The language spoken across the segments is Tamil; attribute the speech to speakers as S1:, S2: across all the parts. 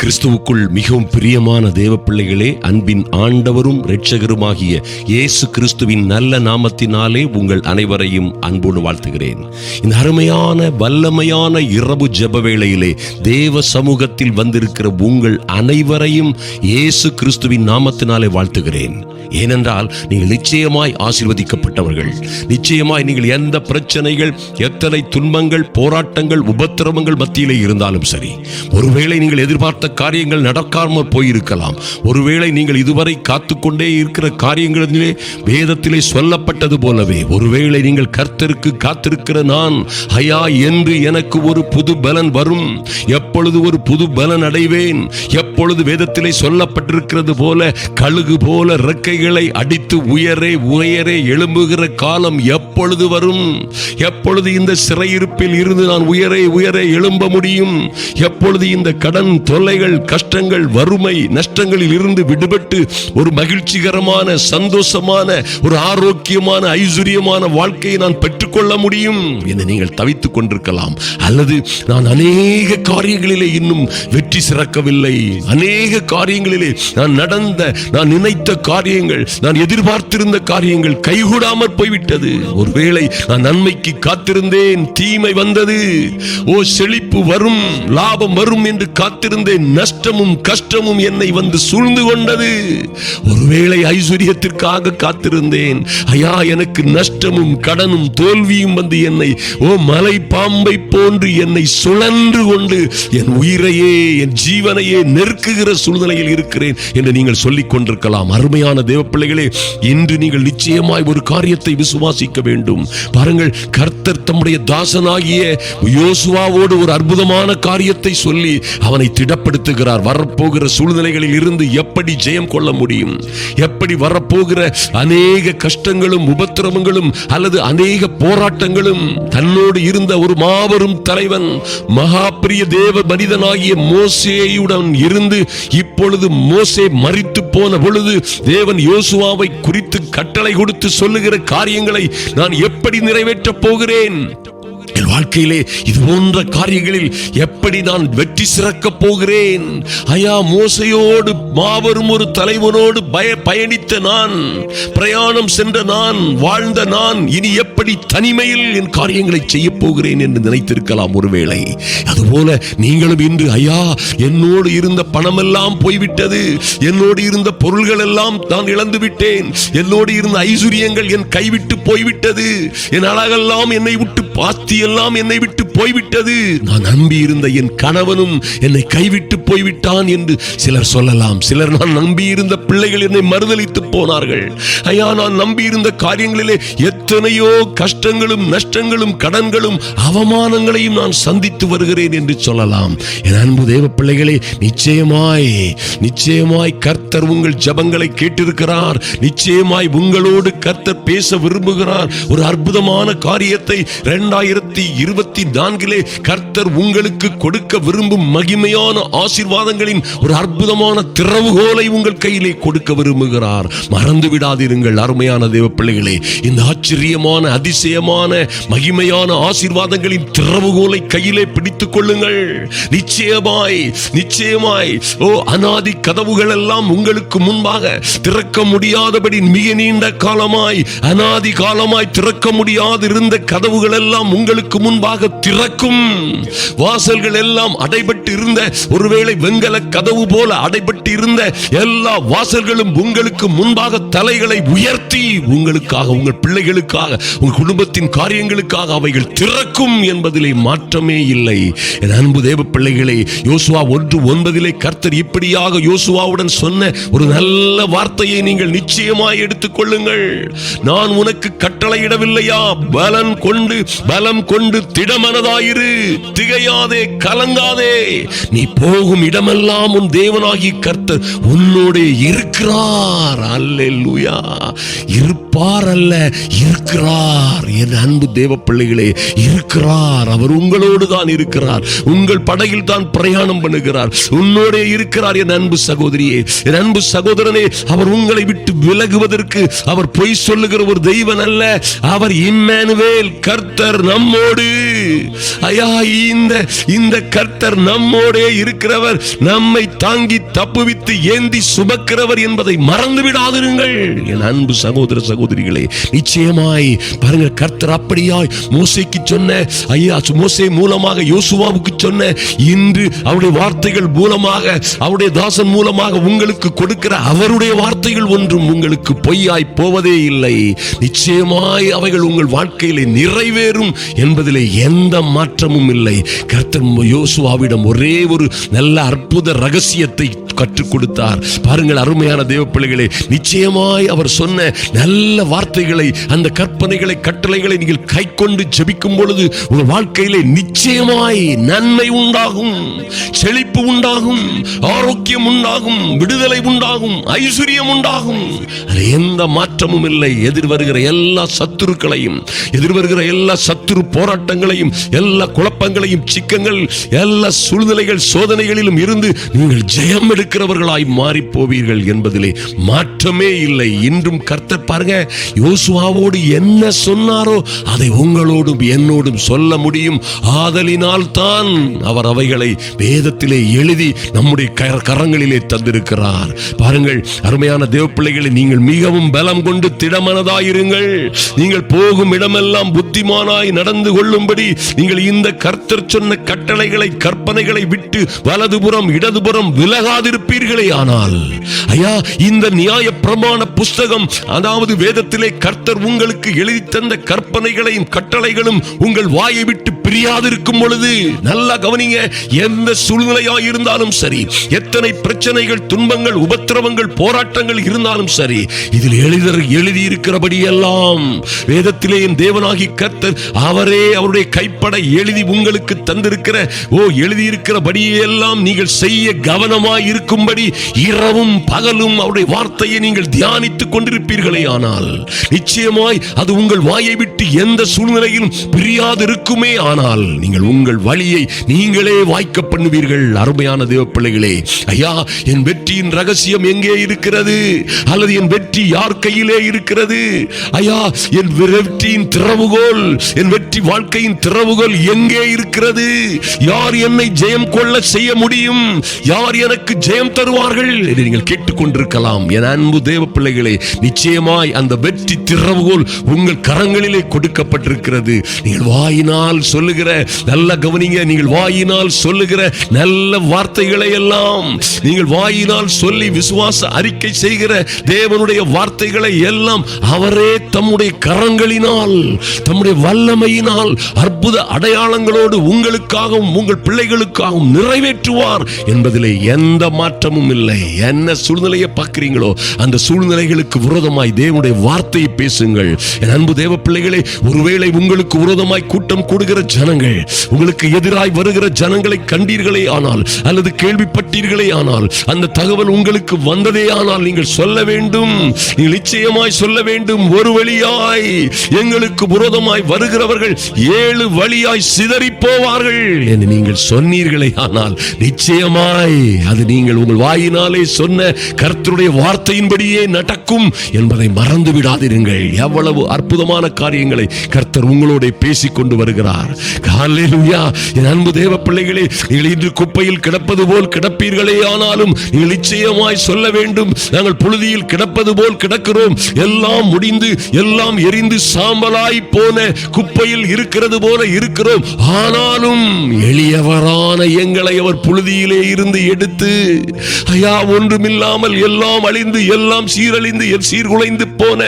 S1: கிறிஸ்துவுக்குள் மிகவும் பிரியமான தேவ பிள்ளைகளே அன்பின் ஆண்டவரும் இரட்சகருமாகிய இயேசு கிறிஸ்துவின் நல்ல நாமத்தினாலே உங்கள் அனைவரையும் அன்போடு வாழ்த்துகிறேன். இந்த அருமையான வல்லமையான இரவு ஜப வேளையிலே தேவ சமூகத்தில் வந்திருக்கிற உங்கள் அனைவரையும் இயேசு கிறிஸ்துவின் நாமத்தினாலே வாழ்த்துகிறேன். ஏனென்றால் நீங்கள் நிச்சயமாய் ஆசீர்வதிக்கப்பட்டவர்கள். நிச்சயமாய் நீங்கள் எந்த பிரச்சனைகள் எத்தனை துன்பங்கள் போராட்டங்கள் உபத்திரவங்கள் மத்தியிலே இருந்தாலும் சரி ஒருவேளை நீங்கள் எதிர்பார்த்த காரியங்கள் நடக்காமல் போயிருக்கலாம். ஒருவேளை நீங்கள் இதுவரை காத்துக்கொண்டே இருக்கிற காரியங்களிலே வேதத்திலே சொல்லப்பட்டது போலவே ஒருவேளை நீங்கள் கர்த்தருக்கு காத்திருக்கிற நான் ஹயா என்று எனக்கு ஒரு புது பலன் வரும். எப்பொழுது ஒரு புது பலன் அடைவேன்? எப்பொழுது வேதத்திலே சொல்லப்பட்டிருக்கிறது போல கழுகு போல இறக்கைகளை அடித்து உயரே உயரே எழும்புகிற காலம் எப்பொழுது வரும்? எப்பொழுது இந்த சிறையிருப்பில் இருந்து நான் உயரை உயரை எழும்ப முடியும்? எப்பொழுது இந்த கடன் தொல்லைகள் கஷ்டங்கள் வறுமை நஷ்டங்களில் இருந்து விடுபட்டு ஒரு மகிழ்ச்சிகரமான சந்தோஷமான ஒரு ஆரோக்கியமான ஐஸ்வர்யமான வாழ்க்கையை நான் பெற்றுக்கொள்ள முடியும்? என்று நீங்கள் தவித்துக் கொண்டிருக்கலாம். அல்லது நான் அநேக காரியங்களிலே இன்னும் வெற்றி சிறக்கவில்லை. அநேக காரியங்களிலே நான் நடந்த நான் நினைத்த காரியங்கள் நான் எதிர்பார்த்திருந்த காரியங்கள் கைகூடாமற் போய்விட்டது. ஒருவேளை நான் நன்மைக்கு காத்திருந்தேன் தீமை வந்தது. ஓ செழிப்பு வரும் லாபம் வரும் என்று காத்திருந்தேன் நஷ்டமும் கஷ்டமும் என்னை வந்து சூழ்ந்து கொண்டது. ஒருவேளை ஐஸ்வர்யத்திற்காக காத்திருந்தேன் ஐயா எனக்கு நஷ்டமும் கடனும் தோல்வியும் வந்து என்னை ஓ மலை பாம்பை போன்று என்னை சுழன்று கொண்டு என் உயிரையே என் ஜீவனையே நெருக்குகிற சூழ்நிலையில் இருக்கிறேன் என்று நீங்கள் சொல்லிக் கொண்டிருக்கலாம். அருமையான தேவ பிள்ளைகளே இன்று நீங்கள் நிச்சயமாய் ஒரு காரியத்தை விசுவாசிக்க வேண்டும். பாருங்கள் கர்த்தர் தம்முடைய தாசனாகிய யோசுவாவோடு ஒரு அற்புதமான காரியத்தை சொல்லி அவனை திடப்படுத்துகிறார். வரப்போகிற சூழ்நிலைகளில் இருந்து எப்படி ஜெயம் கொள்ள முடியும்? எப்படி வரப்போகிற அநேக கஷ்டங்களும் உபத்திரவங்களும் அல்லது அநேக போராட்டங்களும்? தன்னோடு இருந்த ஒரு மாபெரும் தலைவன் மகாபிரிய தேவ மனிதனாகிய மோச மோசேயுடன் இருந்து இப்பொழுது மோசே மறித்து போன பொழுது தேவன் யோசுவாவை குறித்து கட்டளை கொடுத்து சொல்லுகிற காரியங்களை நான் எப்படி நிறைவேற்றப் போகிறேன்? என் வாழ்க்கையிலே இது போன்ற காரியங்களில் எப்படி நான் வெற்றி சிறக்கப் போகிறேன்? ஐயா மோசையோடு மாபெரும் ஒரு தலைவனோடு பய பயணித்த நான் பிரயாணம் சென்ற நான் வாழ்ந்த நான் இனி எப்படி தனிமையில் என் காரியங்களை செய்ய போகிறேன் என்று நினைத்திருக்கலாம் ஒருவேளை. அதுபோல நீங்களும் இன்று ஐயா என்னோடு இருந்த பணமெல்லாம் போய்விட்டது. என்னோடு இருந்த பொருள்கள் எல்லாம் நான் இழந்து விட்டேன். என்னோடு இருந்த ஐஸ்வர்யங்கள் என் கைவிட்டு போய்விட்டது. என் அழகெல்லாம் என்னை விட்டு பாத்தியெல்லாம் எல்லாம் என்னை விட்டு போய்விட்டது. நான் நம்பி இருந்த என் கணவனும் என்னை கைவிட்டு போய்விட்டான் என்று சிலர் சொல்லலாம். சிலர் நான் நம்பி இருந்த பிள்ளைகள் என்னை மறுதளித்து போனார்கள். ஐயா நான் நம்பி இருந்த காரியங்களிலே எத்தனையோ கஷ்டங்களும் நஷ்டங்களும் கடன்களும் அவமானங்களையும் நான் சந்தித்து வருகிறேன் என்று சொல்லலாம். என் அன்பு தேவ பிள்ளைகளே நிச்சயமாய் நிச்சயமாய் கர்த்தர் உங்கள் ஜபங்களை கேட்டிருக்கிறார். நிச்சயமாய் உங்களோடு கர்த்தர் பேச விரும்புகிறார். ஒரு அற்புதமான காரியத்தை இரண்டாயிரத்தி இருபத்தி நான்கிலே கர்த்தர் உங்களுக்கு கொடுக்க விரும்பும் மகிமையான ஆசீர்வாதங்களின் ஒரு அற்புதமான திறவுகோலை உங்கள் கையிலே கொடுக்க விரும்புகிறார். மறந்து விடாதிருங்கள் அருமையான தேவ பிள்ளைகளே. இந்த ஆச்சரியமான அதிசயமான மகிமையான ஆசீர்வாதங்களின் திறவுகோலை கையிலே பிடித்துக் கொள்ளுங்கள். நிச்சயமாய் நிச்சயமாய். ஓ அனாதி கதவுகள் எல்லாம் உங்களுக்கு முன்பாக திறக்க முடியாதபடி மிக நீண்ட காலமாய் அனாதி காலமாய் திறக்க முடியாது இருந்த கதவுகள் எல்லாம் உங்களுக்கு முன்பாக திறக்கும் வாசல்கள் எல்லாம் அடைபட்டு இருந்த ஒருவேளை வெங்கல கதவு போல அடைபட்டு இருந்த எல்லா வாசல்களும் உங்களுக்கு முன்பாக தலைகளை உயர்த்தி உங்களுக்காக உங்கள் பிள்ளைகளுக்காக உங்கள் குடும்பத்தின் காரியங்களுக்காக அவைகள் திறக்கும் என்பதிலே மாற்றமே இல்லை. என் அன்பு தேவ பிள்ளைகளை யோசுவா ஒன்று ஒன்பதிலே கர்த்தர் இப்படியாக யோசுவாவுடன் சொன்ன ஒரு நல்ல வார்த்தையை நீங்கள் நிச்சயமாய் எடுத்துக் கொள்ளுங்கள். நான் உனக்கு கட்டளையிடவில்லையா? பலன் கொண்டு பலம் கொண்டு திடமனதாயிரு திகையாதே கலங்காதே. நீ போகும் இடமெல்லாம் உன் தேவனாகி கர்த்தர் உன்னோட இருக்கிறார். அல்லேலூயா. இருப்பார் அல்ல இருக்கிறார். என் அன்பு தேவ பிள்ளைகளே இருக்கிறார். அவர் உங்களோடு தான் இருக்கிறார். உங்கள் படகில் தான் பிரயாணம் பண்ணுகிறார். உன்னோட இருக்கிறார் என் அன்பு சகோதரியே. என் அன்பு சகோதரனே அவர் உங்களை விட்டு விலகுவதற்கு அவர் பொய் சொல்லுகிற ஒரு தெய்வன் அல்ல. அவர் இம்மேனுவேல் கர்த்தர் நம்மோடு. ஐயா இந்த இந்த கர்த்தர் நம்மோடே இருக்கிறவர் நம்மை தாங்கி தப்புவித்து ஏந்தி சுமக்கிறவர் என்பதை மறந்து விடாதிருங்கள் என் அன்பு சகோதர சகோதரிகளே நிச்சயமாய் பாருங்க கர்த்தர் அப்படியாய் மோசைக்கு சொன்ன ஐயா மோசை மூலமாக யோசுவாவுக்கு சொன்ன இன்று அவருடைய வார்த்தைகள் மூலமாக அவருடைய தாசன் மூலமாக உங்களுக்கு கொடுக்கிற அவருடைய வார்த்தைகள் ஒன்றும் உங்களுக்கு பொய்யாய் போவதே இல்லை. நிச்சயமாய் அவைகள் உங்கள் வாழ்க்கையிலே நிறைவேறும் என்பதிலே எந்த மாற்றமும் இல்லை. கர்த்தர் யோசுவாவிடம் ஒரே ஒரு நல்ல அற்புத ரகசியத்தை கற்றுக் கொடுத்தார். பாருங்கள் அருமையான தேவ பிள்ளைகளே நிச்சயமாய் அவர் சொன்ன நல்ல வார்த்தைகளை அந்த கற்பனைகளை கட்டளைகளை நீங்கள் கை கொண்டு ஜெபிக்கும் பொழுது உங்கள் வாழ்க்கையிலே நிச்சயமாய் நன்மை உண்டாகும் செழிப்பு உண்டாகும் ஆரோக்கியம் உண்டாகும் விடுதலை உண்டாகும் ஐஸ்வர்யம் உண்டாகும். எந்த மாற்றமும் இல்லை. எதிர்வருகிற எல்லா சத்துருக்களையும் எதிர் வருகிற எல்லா சத்துரு போராட்டங்களையும் எல்லா குழப்பங்களையும் சிக்கங்கள் எல்லா சூழ்நிலைகள் சோதனைகளிலும் இருந்து நீங்கள் ஜெயம் இருக்கிறவர்களாய் மாறி போவீர்கள் என்பதிலே மாற்றமே இல்லை. இன்றும் கர்த்தர் பாருங்க யோசுவாவோடு என்ன சொன்னாரோ அதை உங்களோடும் என்னோடும் சொல்ல முடியும். ஆதலினால் தான் அவர் அவைகளை வேதத்திலே எழுதி நம்முடைய கரங்களிலே தந்திருக்கிறார். பாருங்கள் அருமையான தேவ பிள்ளைகளை நீங்கள் மிகவும் பலம் கொண்டு திடமனதாயிருங்கள். நீங்கள் போகும் இடமெல்லாம் புத்திமானாய் நடந்து கொள்ளும்படி நீங்கள் இந்த கர்த்தர் சொன்ன கட்டளைகளை கற்பனைகளை விட்டு வலதுபுறம் இடதுபுறம் விலகாதிருப்பீர்களே ஆனால். ஐயா இந்த நியாய பிரமாண புஸ்தகம் அதாவது வேதத்திலே கர்த்தர் உங்களுக்கு எழுதி தந்த கற்பனைகளையும் கட்டளைகளும் உங்கள் வாயை விட்டு பிரியாதிருக்கும் பொழுது நல்லா கவனிங்க எந்த சூழ்நிலையா இருந்தாலும் சரி எத்தனை பிரச்சனைகள் துன்பங்கள் உபத்திரவங்கள் போராட்டங்கள் இருந்தாலும் சரி இதில் எழுதர் எழுதி இருக்கிறபடி எல்லாம் வேதத்திலே தேவனாகி கர்த்தர் அவரே அவருடைய கைப்பட எழுதி உங்களுக்கு தந்திருக்கிற ஓ எழுதியிருக்கிறபடியே எல்லாம் நீங்கள் செய்ய கவனமாய் இருக்கும்படி இரவும் பகலும் அவருடைய வார்த்தையை நீங்கள் தியானித்துக் கொண்டிருப்பீர்களே ஆனால் நிச்சயமாய் அது உங்கள் வாயை விட்டு எந்த சூழ்நிலையிலும் பிரியாதிருக்குமே ஆனால் நீங்கள் உங்கள் வழியை நீங்களே வாய்க்க பண்ணுவீர்கள் அருமையான தேவ பிள்ளைகளே ஐயா என் வெற்றியின் ரகசியம் எங்கே இருக்கிறது? அல்லது என் வெற்றி யார் கையிலே இருக்கிறது? ஐயா என் வெற்றியின் திறவுகோல் என் வெற்றி வாழ்க்கையின் திறவுகோல் எங்கே இருக்கிறது? இருக்கிறது. யார் என்னை ஜெயம் கொள்ள செய்ய முடியும்? யார் எனக்கு ஜெயம் தருவார்கள்? என்று நீங்கள் கேட்டுக்கொண்டிருக்கலாம். என் அன்பு தேவ பிள்ளைகளே நிச்சயமாய் அந்த வெற்றி திறவுகோல் உங்கள் கரங்களிலே கொடுக்கப்பட்டிருக்கிறது. நீங்கள் வாயினால் சொல்லுகிற நல்ல கவனிங்க நீங்கள் வாயினால் சொல்லுகிற நல்ல வார்த்தைகளை எல்லாம் நீங்கள் வாயினால் சொல்லி விசுவாச அறிக்கை செய்கிற தேவனுடைய வார்த்தைகளை எல்லாம் அவரே தம்முடைய கரங்களினால் தம்முடைய வல்லமையினால் அற்புத அடையாளங்களோடு உங்கள் உங்களுக்காகவும் உங்கள் பிள்ளைகளுக்காகவும் நிறைவேற்றுவார் என்பதிலே எந்த மாற்றமும் இல்லை. என்ன சூழ்நிலையை பார்க்கிறீங்களோ அந்த சூழ்நிலைகளுக்கு விரோதமாய் தேவனுடைய வார்த்தையை பேசுங்கள். என் அன்பு தேவ பிள்ளைகளே ஒருவேளை உங்களுக்கு விரோதமாய் கூட்டம் கூடுகிற ஜனங்கள் உங்களுக்கு எதிராய் வருகிற ஜனங்களை கண்டீர்களே ஆனால் அல்லது கேள்விப்பட்டீர்களே ஆனால் அந்த தகவல் உங்களுக்கு வந்ததே ஆனால் நீங்கள் சொல்ல வேண்டும். நீங்கள் நிச்சயமாய் சொல்ல வேண்டும் ஒரு வழியாய் எங்களுக்கு விரோதமாய் வருகிறவர்கள் ஏழு வழியாய் சிதறி செய்வார்கள் என்று நீங்கள் சொன்னீர்களே ஆனால் நிச்சயமாய் அது நீங்கள் உங்கள் வாயினாலே சொன்ன கர்த்தருடைய வார்த்தையின்படியே நடக்கும் என்பதை மறந்து விடாதிருங்கள் எவ்வளவு அற்புதமான காரியங்களை கர்த்தர் உங்களோட பேசிக் கொண்டு வருகிறார். ஹalleluya. என் அன்பு தேவ பிள்ளைகளே நீங்கள் இன்று குப்பையில் கிடப்பது போல் கிடப்பீர்களே ஆனாலும் நீங்கள் நிச்சயமாய் சொல்ல வேண்டும். நாங்கள் புழுதியில் கிடப்பது போல் கிடக்கிறோம். எல்லாம் முடிந்து எல்லாம் எரிந்து சாம்பலாய் போன குப்பையில் இருக்கிறது போல இருக்கிறோம். ஆனாலும் எளியவரான எங்களை அவர் புழுதியிலே இருந்து எடுத்து ஐயா ஒன்றுமில்லாமல் எல்லாம் அழிந்து எல்லாம் சீரழிந்து சீர்குலைந்து போன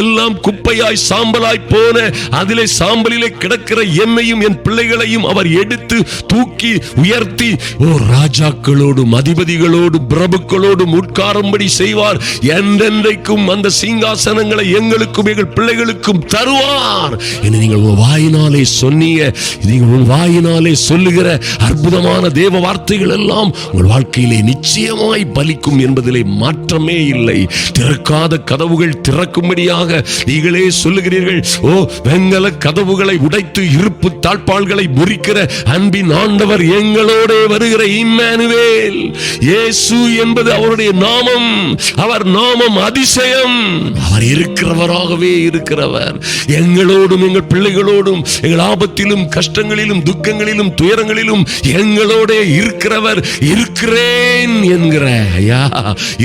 S1: எல்லாம் குப்பையாய் சாம்பலாய் போன அதிலே சாம்பலிலே கிடக்கிற என்னையும் என் பிள்ளைகளையும் அவர் எடுத்து தூக்கி உயர்த்தி ஓ ராஜாக்களோடும் அதிபதிகளோடும் பிரபுக்களோடும் உட்காரும்படி செய்வார். என்றென்றைக்கும் அந்த சிங்காசனங்களை எங்களுக்கும் எங்கள் பிள்ளைகளுக்கும் தருவார். என்று நீங்கள் உங்கள் வாயினாலே சொன்னீங்க. நீங்கள் உங்கள் வாயினால் வாயினாலே சொல்லுகிற அற்புதமான தேவ வார்த்தைகள் எல்லாம் உங்கள் வாழ்க்கையிலே நிச்சயமாய் பலிக்கும் என்பதிலே மாற்றமே இல்லை. திறக்காத கதவுகள் திறக்கும்படியாக நீங்களே சொல்லுகிறீர்கள் ஓ வெங்கல கதவுகளை உடைத்து இருப்பு தாழ்பாள்களை முறிக்கிற அன்பின் ஆண்டவர் எங்களோட வருகிற இம்மானுவேல். இயேசு என்பது அவருடைய நாமம் அவர் நாமம் அதிசயம். அவர் இருக்கிறவராகவே இருக்கிறவர். எங்களோடும் எங்கள் பிள்ளைகளோடும் எங்கள் ஆபத்திலும் கஷ்டங்களிலும் துக்கங்களிலும் துயரங்களிலும் எங்களோட இருக்கிறவர் இருக்கிறேன் என்கிற ஐயா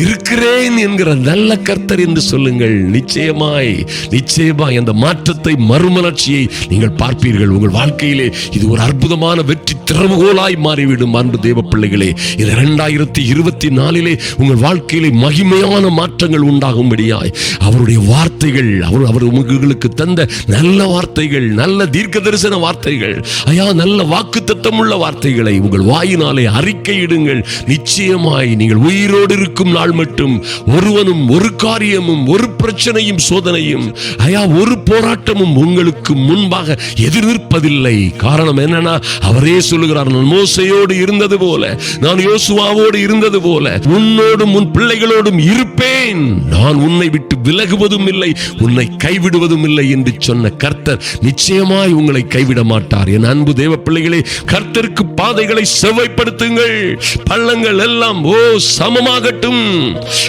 S1: இருக்கிறேன் என்கிற நல்ல கர்த்தர் என்று சொல்லுங்கள். நிச்சயமாய் நிச்சயமாய் அந்த மாற்றத்தை மறுமலர்ச்சியை நீங்கள் பார்ப்பீர்கள். உங்கள் வாழ்க்கையிலே இது ஒரு அற்புதமான வெற்றி திறவுகோலாய் மாறிவிடும் அன்பு தேவ பிள்ளைகளே. இது இரண்டாயிரத்தி இருபத்தி நாலிலே உங்கள் வாழ்க்கையிலே மகிமையான மாற்றங்கள் உண்டாகும்படியாய் அவருடைய வார்த்தைகள் அவர் அவர் உங்களுக்கு தந்த நல்ல வார்த்தைகள் நல்ல தீர்க்க தரிசன வார்த்தைகள். ஐயா நல்ல வாக்கு உள்ள வார்த்தைகளை உங்கள் வாயினாலே அறிக்கையிடுங்கள். நிச்சயமாய் நீங்கள் உயிரோடு இருக்கும் நாள் மட்டும் ஒருவனும் ஒரு காரியமும் ஒரு பிரச்சனையும் சோதனையும் ஐயா ஒரு போராட்டமும் உங்களுக்கு முன்பாக எதிர்நிற்பதில்லை. காரணம் என்னன்னா அவரே சொல்லுகிறார் நான் மோசையோடு இருந்தது போல நான் யோசுவாவோடு இருந்தது போல உன்னோடும் உன் பிள்ளைகளோடும் இருப்பேன். நான் உன்னை விட்டு விலகுவதும் இல்லை உன்னை கைவிடுவதும் இல்லை என்று சொன்ன கர்த்தர் நிச்சயமாய் உங்களை கைவிட மாட்டார். என் அன்பு தேவ பிள்ளைகளே கர்த்தருக்கு பாதைகளை செவ்வாய்ப்படுத்துங்கள். பள்ளங்கள் எல்லாம் ஓ சமமாகட்டும்.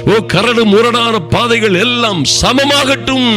S1: ஓ கரடு முரடான பாதைகள் எல்லாம் சமமாகட்டும்.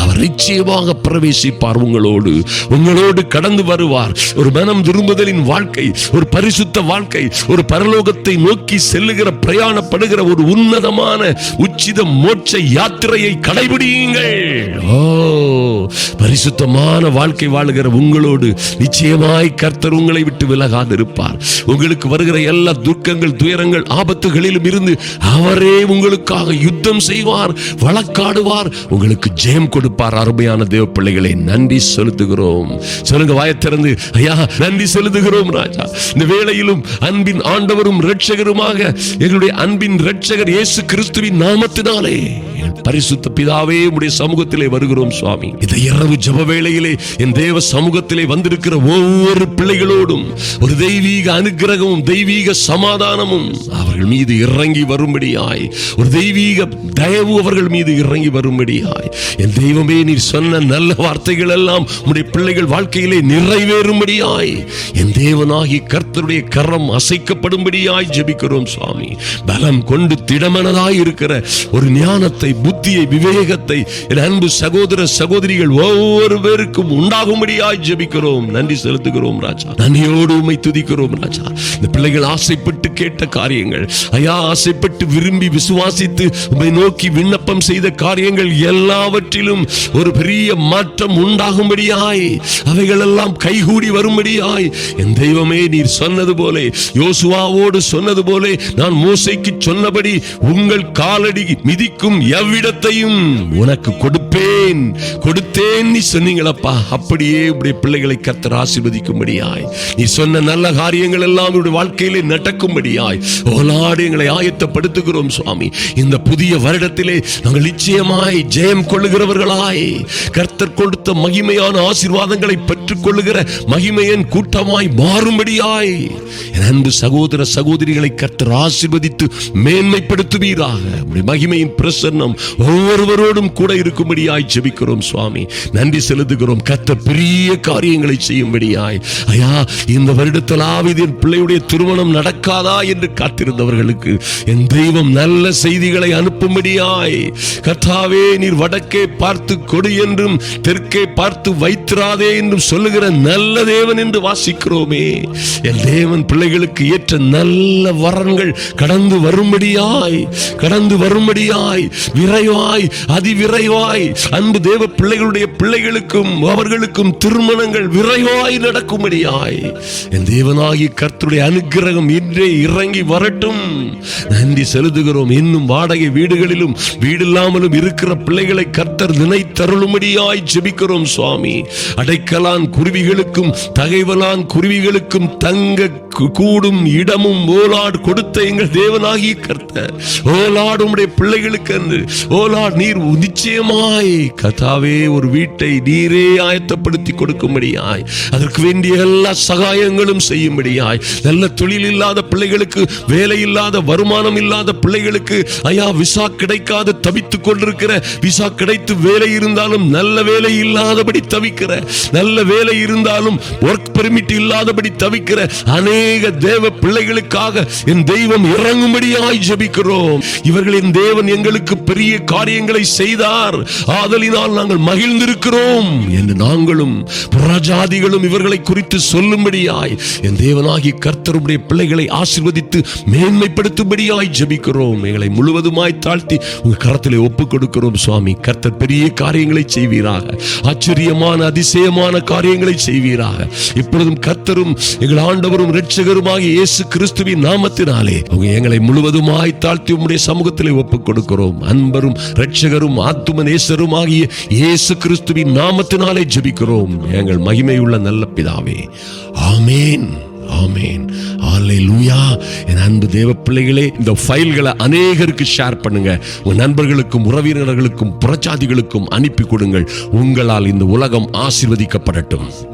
S1: அவர் நிச்சயமாக பிரவேசிப்பார் உங்களோடு. உங்களோடு கடந்து வருவார். ஒரு மனம் திரும்புதலின் வாழ்க்கை ஒரு பரிசுத்த வாழ்க்கை ஒரு பரலோகத்தை நோக்கி செல்லுகிற பிரயாணப்படுகிற ஒரு உன்னதமான உச்சித மோட்ச யாத்திரையை கடைபிடியுங்கள். ஓ பரிசுத்தமான வாழ்க்கை வாழுகிற உங்களோடு நிச்சயமாய் கர்த்தர் உங்களை விட்டு விலகாதிருப்பார். உங்களுக்கு வருகிற எல்லா துர்க்கங்கள் துயரங்கள் ஆபத்துகளிலும் இருந்து அவரே உங்களுக்காக யுத்தம் செய்வார் வழக்காடுவார். உங்களுக்கு ஜெயம் கொடுப்பார். அருமையான தேவ பிள்ளைகளை நன்றி செலுத்துகிறோம். சொல்லுங்க வாயத் திறந்து ஐயா நன்றி செலுத்துகிறோம் ராஜா. இந்த வேளையிலும் அன்பின் ஆண்டவரும் ரட்சகருமாக எங்களுடைய அன்பின் ரட்சகர் இயேசு கிறிஸ்துவின் நாமத்தினாலே பரிசுத்த பிதாவே உடைய சமூகத்திலே வருகிறோம் சுவாமி. இந்த இரவு ஜப வேளையிலே என் தேவ சமூகத்திலே வந்திருக்கிற ஒவ்வொரு பிள்ளைகளோடும் ஒரு தெய்வீக அனுகிரகமும் தெய்வீக சமாதானமும் அவர்கள் மீது இறங்கி வரும்படியாய் ஒரு தெய்வீக தயவு அவர்கள் மீது இறங்கி வரும்படியாய். என் தெய்வமே நீ சொன்ன நல்ல வார்த்தைகள் எல்லாம் உடைய பிள்ளைகள் வாழ்க்கையிலே நிறைவேறும்படியாய். என் தேவனாகி கர்த்தருடைய கரம் அசைக்கப்படும்படியாய் ஜபிக்கிறோம் சுவாமி. பலம் கொண்டு திடமனதாய் இருக்கிற ஒரு ஞானத்தை புத்தியை விவேகத்தை என் அன்பு சகோதர சகோதரிகள் ஒவ்வொரு பேருக்கும் உண்டாகும்படியாய் ஜெபிக்கிறோம். நன்றி செலுத்துகிறோம் ராஜா. நன்றியோடு உண்மை துதிக்கிறோம் ராஜா. இந்த பிள்ளைகள் ஆசைப்பட்டு கேட்ட காரியங்கள் ஐயா ஆசைப்பட்டு விரும்பி விசுவாசித்து உண்மை நோக்கி விண்ணப்பம் செய்த காரியங்கள் எல்லாவற்றிலும் ஒரு பெரிய மாற்றம் உண்டாகும்படியாய் அவைகள் எல்லாம் கைகூடி வரும்படியாய் என் தெய்வமே நீர் சொன்னது போலே யோசுவாவோடு சொன்னது போலே நான் மோசைக்கு சொன்னபடி உங்கள் காலடி மிதிக்கும் எவ்விடத்தையும் உனக்கு கொடுப்பேன். கொடுத்தேன். நீ சொன்னீங்களப்பா. அப்படியே உடைய பிள்ளைகளை கத்தர் ஆசீர்வதிக்கும்படியாய். நீ சொன்ன நல்ல காரியங்கள் எல்லாம் உடைய வாழ்க்கையிலே நடக்கும்படியாய். ஓலாடு எங்களை ஆயத்தப்படுத்துகிறோம் சுவாமி. இந்த புதிய வருடத்திலே நாங்கள் நிச்சயமாய் ஜெயம் கொள்ளுகிறவர்களாய். கர்த்தர் கொடுத்த மகிமையான ஆசீர்வாதங்களை பெற்றுக் கொள்ளுகிற மகிமையன் கூட்டமாய் மாறும்படியாய். என் அன்பு சகோதர சகோதரிகளை கர்த்தர் ஆசீர்வதித்து மேன்மைப்படுத்துவீராக. மகிமையின் பிரசன்னம் ஒவ்வொருவரோடும் கூட இருக்கும்படியாய் ஜெபிக்கிறோம் சுவாமி. நன்றி செலுத்துகிறோம். கத்த பெரிய காரியங்களை செய்யும்படியாய். ஐயா இந்த வருடத்தில் ஆவிதின் பிள்ளையுடைய திருமணம் நடக்காதா என்று காத்திருந்தவர்களுக்கு என் தெய்வம் நல்ல செய்திகளை அனுப்பும்படியாய். கத்தாவே நீர் வடக்கே பார்த்து கொடு என்றும் தெற்கே பார்த்து வைத்திராதே என்றும் சொல்லுகிற நல்ல தேவன் என்று வாசிக்கிறோமே. என் தேவன் பிள்ளைகளுக்கு ஏற்ற நல்ல வரன்கள் கடந்து வரும்படியாய் கடந்து வரும்படியாய் விரைவாய் அதிவிரைவாய். அன்பு தேவ பிள்ளைகளுடைய பிள்ளைகளுக்கும் அவர்களுக்கும் திருமணங்கள் விரைவாய் நடக்கும்படியாய். என் தேவனாகி கர்த்துடைய அனுக்கிரகம் இன்றே இறங்கி வரட்டும். நன்றி செலுத்துகிறோம். இன்னும் வாடகை வீடுகளிலும் வீடில்லாமலும் இருக்கிற பிள்ளைகளை கர்த்தர் நினைத்தருளும்படியாய் ஜெபிக்கிறோம் சுவாமி. அடைக்கலான் குருவிகளுக்கும் தகைவலான் குருவிகளுக்கும் தங்க கூடும் இடமும் ஓலாடு கொடுத்த எங்கள் தேவனாகி கர்த்தர். ஓலாடு உம்முடைய பிள்ளைகளுக்கு என்று ஓலா நீர் நிச்சயமாய் கதாவே ஒரு வீட்டை நீரே ஆயத்தப்படுத்தி கொடுக்கும்படியாய். அதற்கு வேண்டிய எல்லா சகாயங்களும் செய்யும்படியாய். நல்ல தொழில் இல்லாத பிள்ளைகளுக்கு வேலை இல்லாத வருமானம் இல்லாத பிள்ளைகளுக்கு ஐயா விசா கிடைக்காது தவித்துக் கொண்டிருக்கிற. விசா கிடைத்து வேலை இருந்தாலும் நல்ல வேலை இல்லாதபடி தவிக்கிற. நல்ல வேலை இருந்தாலும் ஒர்க் பெர்மிட் இல்லாதபடி தவிக்கிற. அநேக தேவ பிள்ளைகளுக்காக என் தெய்வம் இறங்கும்படியாய் ஜெபிக்கிறோம். இவர்களின் தேவன் எங்களுக்கு பெரிய காரியங்களை செய்தார். ஆதலினால் நாங்கள் மகிழ்ந்திருக்கிறோம் என்று நாங்களும் புறஜாதிகளும் இவர்களை குறித்து சொல்லும்படியாய் என் தேவனாகி கர்த்தருடைய பிள்ளைகளை ஆசிர்வதித்து மேன்மைப்படுத்தும்படியாய் ஜெபிக்கிறோம். எங்களை முழுவதுமாய் தாழ்த்தி உங்க கரத்திலே ஒப்புக் கொடுக்கிறோம் சுவாமி. கர்த்தர் பெரிய காரியங்களை செய்வீராக. ஆச்சரியமான அதிசயமான காரியங்களை செய்வீராக. இப்பொழுதும் கர்த்தரும் எங்கள் ஆண்டவரும் இரட்சகருமாக இயேசு கிறிஸ்துவின் நாமத்தினாலே அவங்க எங்களை முழுவதுமாய் தாழ்த்தி உம்முடைய சமூகத்திலே ஒப்புக் கொடுக்கிறோம் அன்பரும் ரட்சகரும் ஆத்தும நேசரும் ஆகிய இயேசு கிறிஸ்துவின் நாமத்தினாலே ஜபிக்கிறோம். எங்கள் மகிமையுள்ள நல்ல பிதாவே. ஆமேன். ஆமேன். ஹalleluya. என் அன்பு தேவ பிள்ளைகளே இந்த ஃபைல்களை அநேகருக்கு ஷேர் பண்ணுங்க. உங்கள் நண்பர்களுக்கும் உறவினர்களுக்கும் புறச்சாதிகளுக்கும் அனுப்பி கொடுங்கள். உங்களால் இந்த உலகம் ஆசிர்வதிக்கப்படட்டும்.